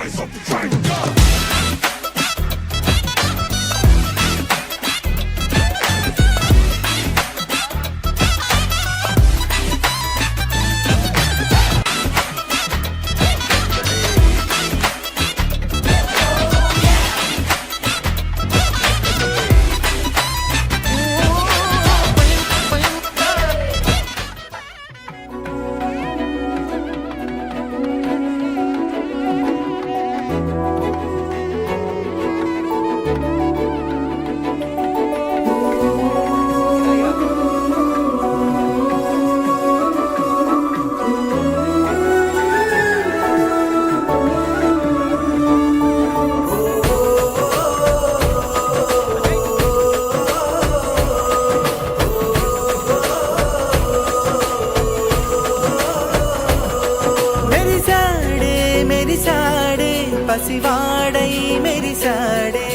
rise up the train. కాసివాడై మెరిసాడే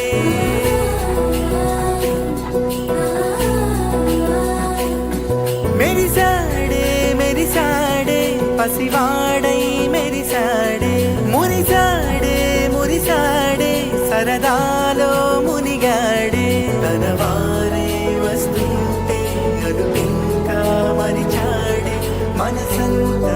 మెరిసాడే మెరిసాడే పసివాడై మెరిసాడే మురిసాడే మురిసాడే సరదాలో మునిగాడే. తనవారే వస్తుంటే అదుపింకా మరిచాడే. మనసంతా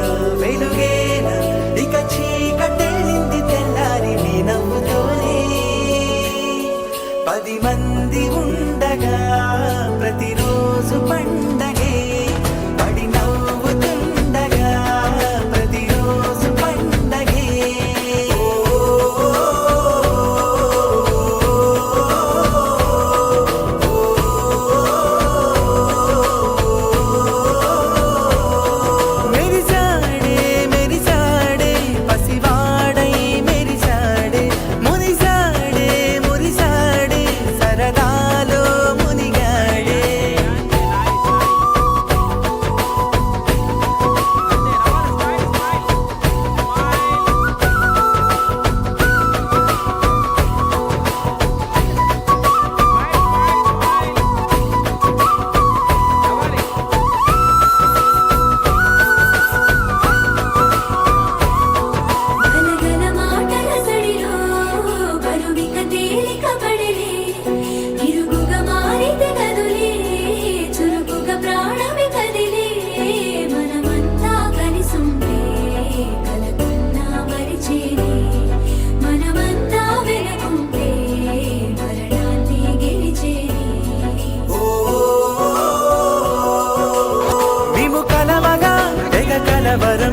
நிலவரம்